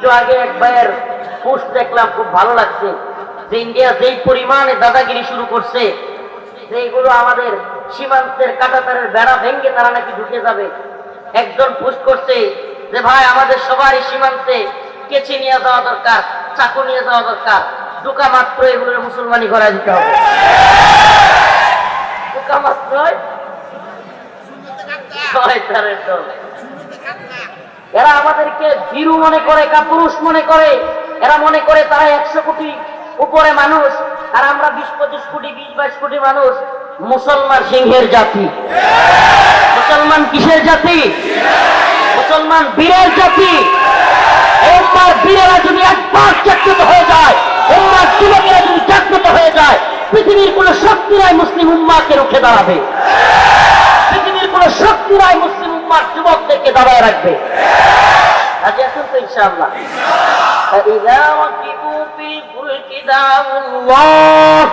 একটু আগে এক ভাইয়ের পোস্ট দেখলাম খুব ভালো লাগছে। যে ইন্ডিয়া যেই পরিমাণে দাদাগিরি শুরু করছে যে এগুলো আমাদের সীমান্তের কাটাতারের বেড়া ভেঙে তারা নাকি ঢুকে যাবে। একজন পোস্ট করছে যে ভাই আমাদের সবারই সীমান্তে কেচি নিয়ে যাওয়া দরকার চাকু নিয়ে যাওয়া দরকার। ঢুকা মাত্র এগুলোর মুসলমানি করা দিতে হবে। ঢুকা মাত্রই? শয়তানের দল। এরা আমাদেরকে ভীরু মনে করে, কাপুরুষ মনে করে। এরা মনে করে তারা একশো কোটি উপরে মানুষ, আর আমরা বিশ পঁচিশ কোটি, বিশ বাইশ কোটি মানুষ মুসলমান সিংহের জাতি। মুসলমান কিসের জাতি? মুসলমান বীরের জাতি। উম্মার বীরেরা যদি একবার জাগ্রত হয়ে যায়, উম্মার যুবকেরা যদি জাগ্রত হয়ে যায়, পৃথিবীর কোন শক্তিরাই মুসলিম উম্মাকে রুখে দাঁড়াবে। পৃথিবীর কোন শক্তিরাই মুসলিম উম্মার যুবকদেরকে দাঁড়ায় রাখবে রাজি আছেন তো ইনশাআল্লাহ فإذا ركبوا في الفلك دعوا الله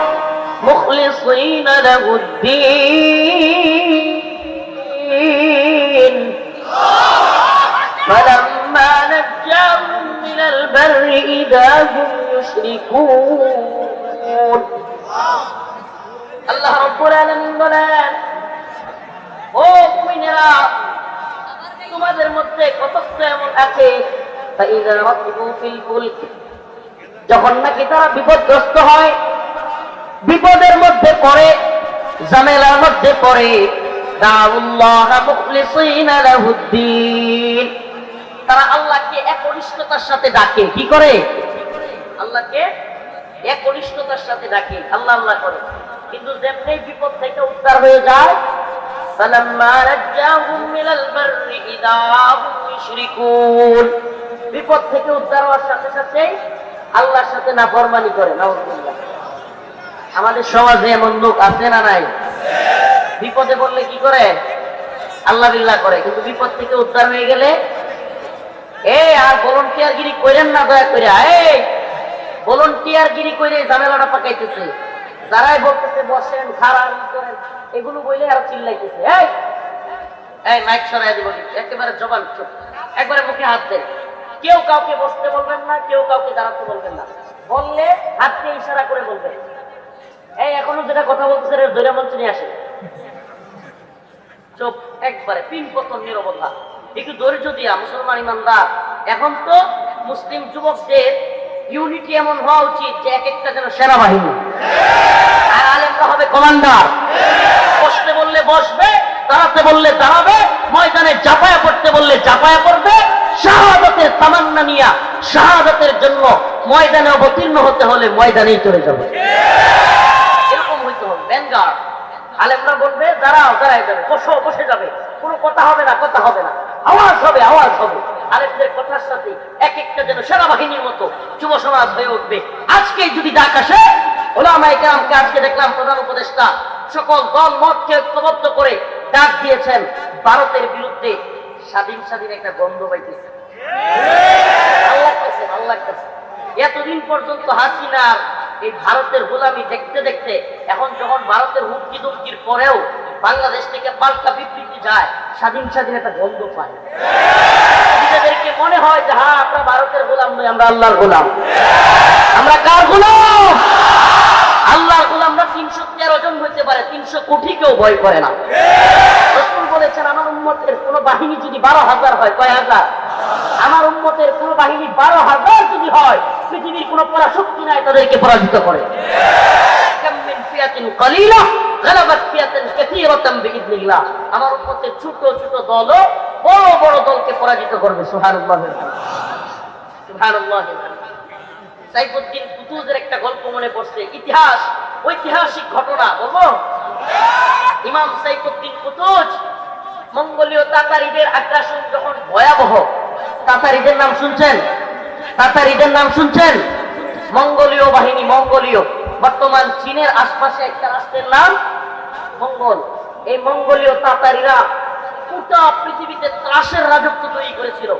مخلصين له الدين فلما نجاهم من البر إذا هم يشركون আল্লাহ রব্বুল আলামিন বলেন ও মুমিনেরা জাহাজের মধ্যে কত এমন আছে যখন নাকি তারা বিপদগ্রস্ত হয়, বিপদের মধ্যে পড়ে জামেলার মধ্যে পড়ে তারা আল্লাহকে একনিষ্ঠতার সাথে ডাকে। কি করে? আল্লাহকে একনিষ্ঠতার সাথে ডাকে। আল্লাহ আল্লাহ করে। কিন্তু যেমনি বিপদ থেকে উদ্ধার হয়ে যায় বিপদ থেকে উদ্ধার হওয়ার সাথে সাথে আল্লাহর সাথে নাফরমানি করে, নাউজুবিল্লাহ। আমাদের সমাজে এমন লোক আছে না নাই? বিপদে বললে কি করে? আল্লাহ বিল্লাহ করে, কিন্তু বিপদ থেকে উদ্ধার হয়ে গেলে এই আর ভলন্টিয়ার গিরি করেন না, দয়া করে। এই ভলন্টিয়ার গিরি করে ঝামেলাটা পাকাইতেছে। যারাই বলতেছে, বসেন খারাপ করেন, এগুলো বইলে আর চিল্লাইতেছে। এই এই মাইক সরাই দিব একেবারে জবান চুপ একবারে মুখে হাত দেন। কেউ কাউকে বসতে বলবেন না, কেউ কাউকে দাঁড়াতে বলবেন না। বললে হাতকে ইশারা করে বলবেন। এই, এখনও যেটা কথা বলতেছে দৈরা মঞ্চ নিয়ে আসে চোখ একবারে পিন পতন নিরবতা। একটু ধৈর্য দিয়া, মুসলমান ইমানদার। এখন তো মুসলিম যুবকদের ইউনিটি এমন হওয়া উচিত যে এক একটা যেন সেনাবাহিনী। আর আলেমরা হবে কমান্ডার বসতে বললে বসবে দাঁড়াতে বললে দাঁড়াবে, ময়দানে জাপায়া পড়তে বললে জাপায়া পড়বে শাহাদতের তামান্না নিয়া শাহাদতের জন্য ময়দানে অবতীর্ণ হতে হলে ময়দানেই চলে যাবে। এরকম হইতে হবে ব্যাঙ্গার আলেমরা বলবে, দাঁড়াও যাবে, বসো, বসে যাবে। কোনো কথা হবে না, কথা হবে না। আওয়াজ হবে আওয়াজ হবে। আলেমদের কথার সাথে এক একটা যেন সেনাবাহিনীর মতো যুব সমাজ হয়ে উঠবে। আজকে যদি ডাক আসে ওলামা ইকরামকে আজকে দেখলাম প্রধান উপদেষ্টা, সকল দল, মতকে ঐক্যবদ্ধ করে ডাক দিয়েছেন, ভারতের বিরুদ্ধে স্বাধীন স্বাধীন একটা গন্ধ পাইতেছে। আল্লাহ আল্লাহ এতদিন পর্যন্ত হাসিনার এই ভারতের গোলামি দেখতে দেখতে, এখন যখন ভারতের হুমকি দুমকির পরেও বাংলাদেশ থেকে পাল্টা বিবৃতি যায়, স্বাধীন স্বাধীন একটা গন্ধ পায়। নিজেদেরকে মনে হয় যে হ্যাঁ আমরা ভারতের গোলাম নই, আমরা আল্লাহর গোলাম। আমরা কার গোলাম? আল্লাহ গোলামরা তিনশো তেরো জন হইতে পারে, তিনশো কোটি কেউ ভয় করে না। বলেছেন, আমার উন্মতের কোন বাহিনী যদি বারো হাজার হয়, কয় হাজার? আমার উন্মতের কোন বাহিনী বারো হাজার যদি হয়, পৃথিবীর কোন পরাশক্তি নাই, তাদেরকে পরাজিত করে। কলিলা আমার উন্মতের ছোট ছোট দলও বড় বড় দলকে পরাজিত করবে সুহানুল্লাহ সুহানুল্লাহ সাইফুদ্দিন কুতুজের একটা গল্প মনে পড়ছে। ইতিহাস, ঐতিহাসিক ঘটনা, বলব? ইমাম সাইফুদ্দিন কুতুজ মঙ্গলীয় তাতারিদের আগ্রাসন যখন ভয়াবহ, তাতারিদের নাম শুনছেন? তাতারিদের নাম শুনছেন? মঙ্গলীয় বাহিনী, মঙ্গলীয়। বর্তমান চীনের আশপাশে একটা রাষ্ট্রের নাম মঙ্গল। এই মঙ্গলীয় তাতারিরা গোটা পৃথিবীতে ত্রাসের রাজত্ব তৈরি করেছিল।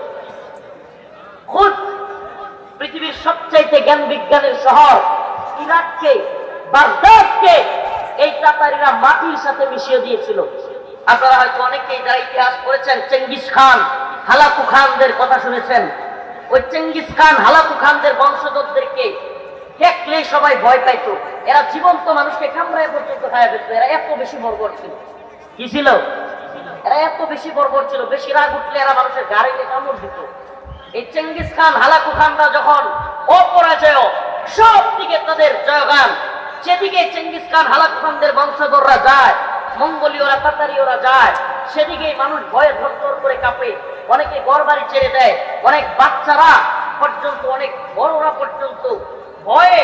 খুদ পৃথিবীর সবচাইতে জ্ঞান বিজ্ঞানের শহর ইরাককে, বাগদাদকে। এই তাতারিরা মাটির সাথে মিশিয়ে দিয়েছিল। আপনারা হয়তো অনেকেই যারা ইতিহাস পড়েছেন, চেঙ্গিস খান, হালাকু খানদের কথা শুনেছেন। ওই চেঙ্গিস খান, হালাকু খানদের বংশধরদেরকে দেখলেই সবাই ভয় পাইতো। এরা জীবন্ত মানুষকে কামড়ায় পর্যন্ত খায় ফেলতো। এরা এত বেশি বর্বর ছিল। কি ছিল? এরা এত বেশি বর্বর ছিল, বেশি রাগ উঠলে এরা মানুষের গাড়িতে কামড় দিত। এই চেঙ্গিস খান, হালাকু খানরা যখন অপরাজয় সব দিকে তাদের জয়গান। যেদিকে চেঙ্গিস খান, হালাকু খানদের বংশধররা যায়, মঙ্গলীয়রা তাতারীয়রা যায় সেদিকে মানুষ ভয়ে ধর করে কাঁপে। অনেকে ঘর বাড়ি ছেড়ে দেয়, অনেক বাচ্চারা পর্যন্ত, অনেক বড়রা পর্যন্ত ভয়ে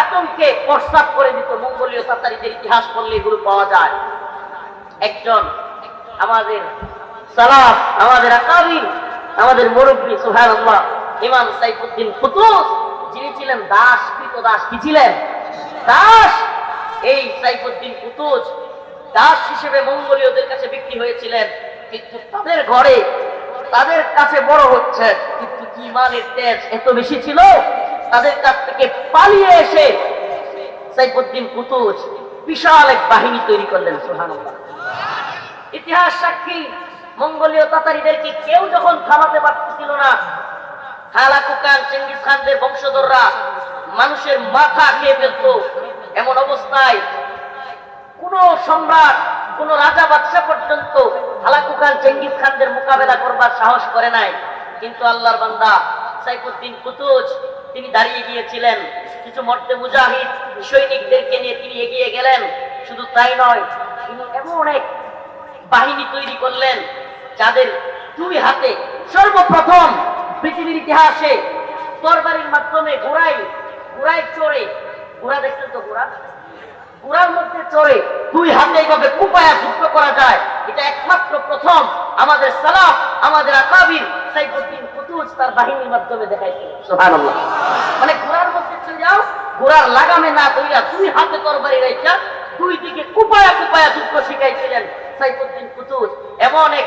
আতঙ্কে প্রস্তাব করে দিত মঙ্গলীয় তাতারিদের ইতিহাস পড়লে এগুলো পাওয়া যায়। একজন আমাদের সালাফ, আমাদের আকাবির আমাদের মুরব্বী সুহান ইমাম সাইফুদ্দিন কুতুস, যিনি ছিলেন দাস কৃত দাস, কি ছিলেন? দাস! এই সাইফুদ্দিন কুতুজ দাস হিসেবে মঙ্গলীয়দের কাছে বিক্রি হয়েছিলেন। কিন্তু তাদের ঘরে, তাদের কাছে বড় হচ্ছে, কিন্তু ইমানের তেজ এত বেশি ছিল, তাদের কাছ থেকে পালিয়ে এসে সাইফুদ্দিন কুতুজ বিশাল এক বাহিনী তৈরি করলেন সুহানুল্লাহ ইতিহাস সাক্ষী মঙ্গলীয় তাতারিদেরকে কেউ যখন থামাতে পারতেছিল না, হালাকু খান চেঙ্গিস খানদের বংশধররা মানুষের মাথা খেয়ে ফেলত। এমন অবস্থায় কোন সম্রাট, কোন রাজা বাদশা পর্যন্ত হালাকু খান চেঙ্গিস খানদের মোকাবেলা করবার সাহস করে নাই। কিন্তু আল্লাহর বান্দা সাইফুদ্দিন কুতুজ, তিনি দাঁড়িয়ে গিয়েছিলেন। কিছু মর্দে মুজাহিদ, সৈনিকদেরকে নিয়ে তিনি এগিয়ে গেলেন। শুধু তাই নয়, তিনি এমন এক বাহিনী তৈরি করলেন যাদের দুই হাতে সর্বপ্রথম পৃথিবীর ইতিহাসে তরবারির মাধ্যমে ঘোড়াই ঘোড়ায় চড়ে, ঘোড়া দেখছেন তো ঘোড়া? ঘোড়ার মধ্যে চড়ে দুই হাতে এইভাবে কুপায়া যুদ্ধ করা যায়, এটা একমাত্র প্রথম আমাদের সালাফ, আমাদের আকাবির সাইফুদ্দিন কুতুজ তার বাহিনীর মাধ্যমে দেখাইছিল মানে ঘোড়ার মধ্যে চলে যাও ঘোড়ার লাগামে না তৈরা দুই হাতে তরবারি রাইখা দুই দিকে কুপায়া কুপায়া যুদ্ধ শিখাইছিলেন সাইফুদ্দিন কুতুজ। এমন এক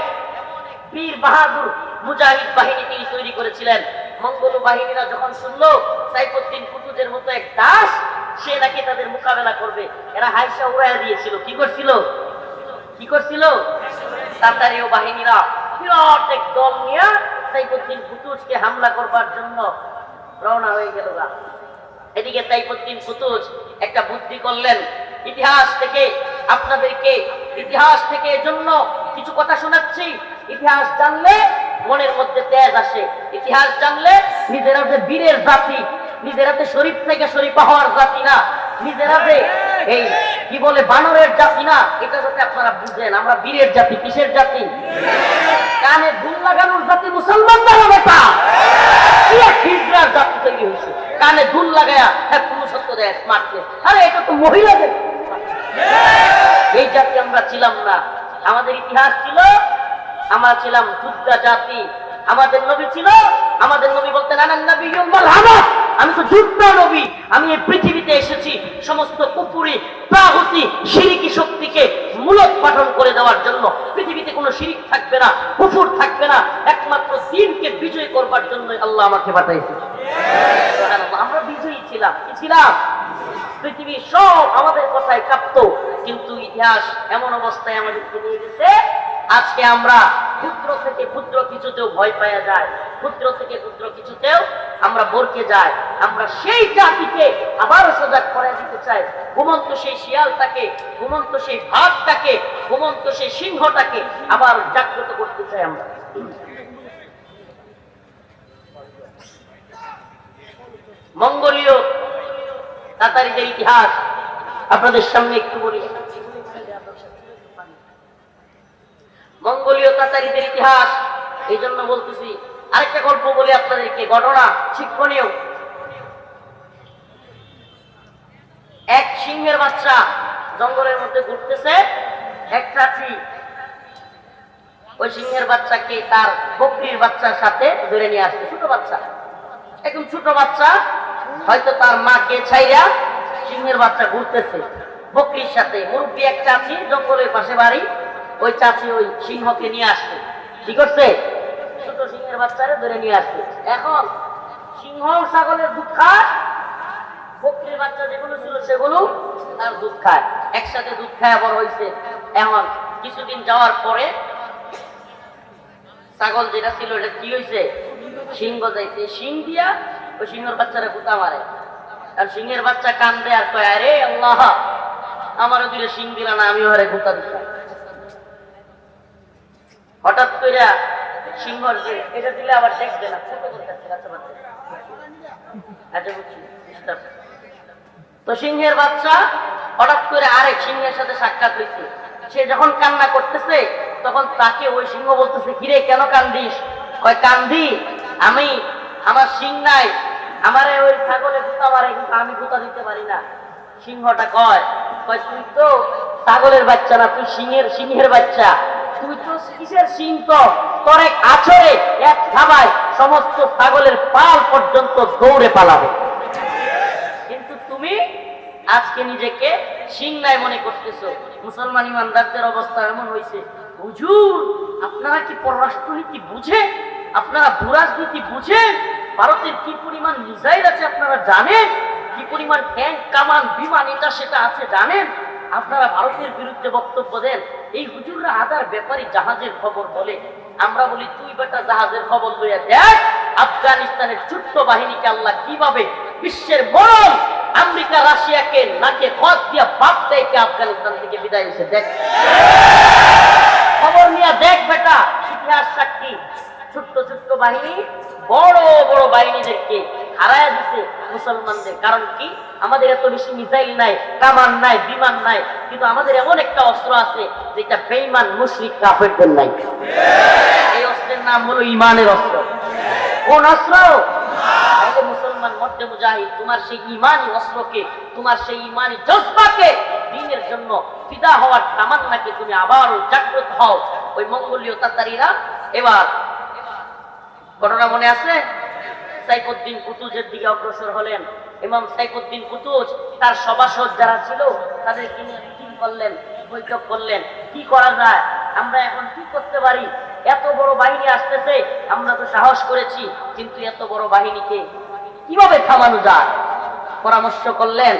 বীর বাহাদুর মুজাহিদ বাহিনী তিনি তৈরি করেছিলেন। মঙ্গল বাহিনীরা যখন শুনলো সাইফুদ্দিন কুতুজের মতো এক দাস, সে নাকি তাদের মোকাবেলা করবে। এরা হাইসা উড়াইয়া দিয়েছিল। কি করছিল? কি করছিল? তাতারীয় বাহিনীরা বিরাট এক দল নিয়ে সাইফুদ্দিন কুতুজকে হামলা করবার জন্য রওনা হয়ে গেল গা। এদিকে সাইফুদ্দিন কুতুজ একটা বুদ্ধি করলেন, ইতিহাস থেকে আপনাদেরকে, ইতিহাস থেকে এজন্য কিছু কথা শোনাচ্ছি। ইতিহাস জানলে মনের মধ্যে তেজ আসে। ইতিহাস জানলে নিজেরা যে বীরের জাতি, নিজেরা যে শরীফ থেকে শরীফা হওয়ার জাতি না। নিজেরা যে এই কি বলে বানরের জাতি না, এটা যাতে আপনারা বুঝেন। আমরা বীরের জাতি, কিসের জাতি? কানে ধুল লাগানোর জাতি মুসলমান না এক হিজড়ার জাতি তৈরি হয়েছে? কানে দুল লাগায়া হ্যাঁ পুরুষত্ব দেয় স্মার্টনেস আরে, এটা তো মহিলাদের। এই জাতি আমরা ছিলাম না। আমাদের ইতিহাস ছিল আমরা ছিলাম যুদ্ধা জাতি। আমাদের নবী ছিল, আমাদের নবী বলতে নানান নবী আমি তো যুদ্ধ নবী। আমি এই পৃথিবীতে এসেছি, সমস্ত কুপুরি প্রাহুতি শিরিকি শক্তিকে মূলত পাঠন করে দেওয়ার জন্য। পৃথিবীতে কোনো শিরিক থাকবে না, কুফুর থাকবে না। একমাত্র দিনকে বিজয় করবার জন্য আল্লাহ আমাকে পাঠাইছে। আমরা বিজয়ী ছিলাম। কি ছিলাম? পৃথিবী সব আমাদের কথায় কাঁপত, কিন্তু ইতিহাস এমন অবস্থায় আমাদেরকে নিয়ে গেছে, আজকে আমরা ক্ষুদ্র থেকে ক্ষুদ্র কিছুতেও ভয় পাওয়া যায়। ক্ষুদ্র থেকে ক্ষুদ্র কিছুতেও আমরা বরকে যাই। আমরা সেই জাতিকে আবারও সজাগ করে দিতে চাই। ঘুমন্ত সেই শিয়ালটাকে, ঘুমন্ত সেই ভাগটাকে, ঘুমন্ত সেই সিংহটাকে আবার জাগ্রত করতে চাই আমরা। মঙ্গলীয় তাতারিদের ইতিহাস। আপনাদের সামনে একটু বলি। মঙ্গলীয় তাতারিদের ইতিহাস। এই জন্য বলতেছি, আরেকটা গল্প বলি আপনাদেরকে, ঘটনা শিক্ষণীয়। এক সিংহের বাচ্চা জঙ্গলের মধ্যে ঘুরতেছে, এক চাচি ওই সিংহের বাচ্চাকে তার বকরির বাচ্চার সাথে ধরে নিয়ে আসছে, ছোট বাচ্চা। একদম ছোট বাচ্চা, হয়তো তার মাকে ছাইরা সিংহের বাচ্চা ঘুরতেছে। বকরির সাথে, মুরব্বী এক চাচি জঙ্গলের পাশে বাড়ি ওই চাচি ওই সিংহকে নিয়ে আসছে। কি করছে? ছোট সিংহের বাচ্চারে ধরে নিয়ে আসছে। এখন সিংহ ছাগলের দুধ খায় বকরির বাচ্চা যেগুলো ছিল সেগুলো তার দুধ খায়। একসাথে দুধ খায় বড় হয়েছে এখন কিছুদিন যাওয়ার পরে ছাগল যেটা ছিল এটা কি হয়েছে সিংহ গজাইছে সিং দিয়া ওই সিংহের বাচ্চারা গুতা মারে। আর সিংহের বাচ্চা কান্দে আর কয়, আরে আল্লাহ, আমারও দিলে সিং দিলা না, আমিও হারে গুতা দিলাম হঠাৎ কইরা সিংহর যে এটা দিলে আবার দেখবে না করতেছে আচ্ছা তো সিংহের বাচ্চা হঠাৎ করে আরেক সিংহের সাথে সাক্ষাৎ হয়েছে সে যখন কান্না করতেছে, তখন তাকে ওই সিংহ বলতেছে, কিরে, কেন কান্দিস? কয়, কান্দি, আমি আমার সিং নাই। আমারে ওই ছাগলে গুতা মারে, কিন্তু আমি গুতা দিতে পারি না। সিংহটা কয় কয়, তুই তো ছাগলের বাচ্চা না, তুই সিংহের সিংহের বাচ্চা। তুই তো কিসের সিং তো তোর এক আছরে এক থাবায় সমস্ত ছাগলের পাল পর্যন্ত দৌড়ে পালাবে। কিন্তু তুমি আজকে নিজেকে সিং নাই মনে করতেছো, মুসলমান ইমানদারদের অবস্থা এমন হয়েছে হুজুর, আপনারা কি পররাষ্ট্রনীতি বুঝে আপনারা ভূরাজনীতি বুঝেন? ভারতের কি পরিমাণ মিসাইল আছে আপনারা জানেন? কি পরিমাণ ট্যাঙ্ক, কামান, বিমান, এটা, সেটা আছে জানেন? আপনারা ভারতের বিরুদ্ধে বক্তব্য দেন। এই হুজুররা আদার ব্যাপারী জাহাজের খবর বলে। আমরা বলি, তুই বেটা জাহাজের খবর লইয়া দেখ, আফগানিস্তানের ছোট্ট বাহিনীকে আল্লাহ কীভাবে বিশ্বের মরণ, আমেরিকা, রাশিয়াকে নাকে খত দিয়া বাপ দেয় আফগানিস্তান থেকে বিদায় হয়েছে দেখ। খবর নিয়ে দেখ বেটা, ইতিহাস সাক্ষী। ছোট্ট ছোট্ট বাহিনী, বড় বড় বাহিনীদেরকে হারায় দিছে মুসলমানদের। কারণ কি? আমাদের এত বেশি মিসাইল নাই, কামান নাই, বিমান নাই, কিন্তু আমাদের এমন একটা অস্ত্র আছে যেটা বেইমান মুশরিক, কাফেরদের নাই। এই অস্ত্রের নাম হলো ইমানের অস্ত্র। কোন অস্ত্র? মুসলমান মধ্যে মুজাহিদ, তোমার সেই ইমানি অস্ত্রকে, তোমার সেই ইমানি জজবাকে দিনের জন্য ফিদা হওয়ার তামান্নাকে তুমি আবারও জাগ্রত হও। ওই মঙ্গলীয় তাতারিরা এবার ঘটনা মনে আছে? সাইফুদ্দিন কুতুজের দিকে অগ্রসর হলেন। ইমাম সাইফুদ্দিন কুতুজ, তার সভাসদ যারা ছিল, তাদেরকে নিয়ে মিটিং করলেন, বৈঠক করলেন। কি করা যায়? আমরা এখন কি করতে পারি? এত বড় বাহিনী আসতেছে, আমরা তো সাহস করেছি, কিন্তু এত বড় বাহিনীকে কীভাবে থামানো যায়? পরামর্শ করলেন